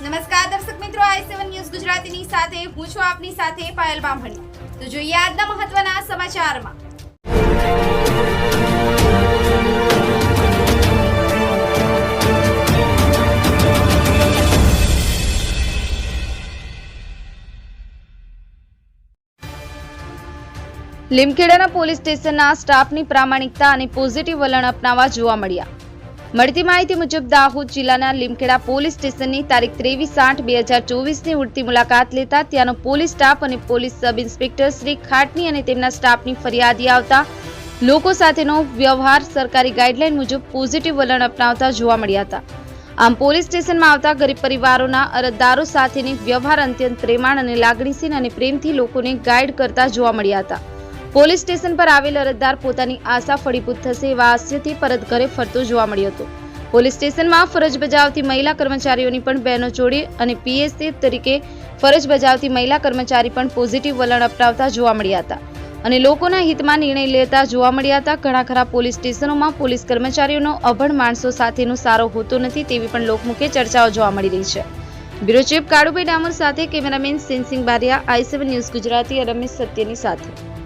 નમસ્કાર દર્શક મિત્રો, આઈ સેવન ન્યૂઝ ગુજરાતીની સાથે, હું છું આપની સાથે પાયલ બામણી. તો જોઈએ આજના મહત્વના સમાચારમાં. લીમખેડાના પોલીસ સ્ટેશનના સ્ટાફની પ્રામાણિકતા અને પોઝિટિવ વલણ અપનાવવા જોવા મળ્યા. મળતી માહિતી મુજબ, દાહોદ જિલ્લાના લીમખેડા પોલીસ સ્ટેશનની તારીખ ત્રેવીસ આઠ બે હજાર ચોવીસની ઉડતી મુલાકાત લેતા ત્યાંનો પોલીસ સ્ટાફ અને પોલીસ સબ ઇન્સ્પેક્ટર શ્રી ખાટની અને તેમના સ્ટાફની ફરિયાદી આવતા લોકો સાથેનો વ્યવહાર સરકારી ગાઈડલાઈન મુજબ પોઝિટિવ વલણ અપનાવતા જોવા મળ્યા હતા. આમ પોલીસ સ્ટેશનમાં આવતા ગરીબ પરિવારોના અરજદારો સાથેની વ્યવહાર અત્યંત પ્રેમાળ અને લાગણીશીલ અને પ્રેમથી લોકોને ગાઈડ કરતા જોવા મળ્યા હતા. પોલીસ સ્ટેશન પર આવેલ અરજદાર પોતાની આશા ફળીભૂત થશે એવા આશયથી પરત ઘરે ફરતો જોવા મળ્યો હતો. પોલીસ સ્ટેશનમાં ફરજ બજાવતી મહિલા કર્મચારીઓની પણ બહેનો જોડી અને પીએસસી તરીકે ફરજ બજાવતી મહિલા કર્મચારી પણ પોઝિટિવ વલણ અપનાવતા જોવા મળ્યા હતા. અને લોકોના હિતમાં નિર્ણય લેતા જોવા મળ્યા હતા. ઘણા ખરા પોલીસ સ્ટેશનોમાં પોલીસ કર્મચારીઓનો અભણ માણસો સાથેનો સારો હોતો નથી તેવી પણ લોકમુખે ચર્ચાઓ જોવા મળી રહી છે. બ્યુરો ચીફ કાળુભાઈ ડામોર સાથે cameraman Sensing Baria, I news Gujarati Ramesh સત્યની સાથે.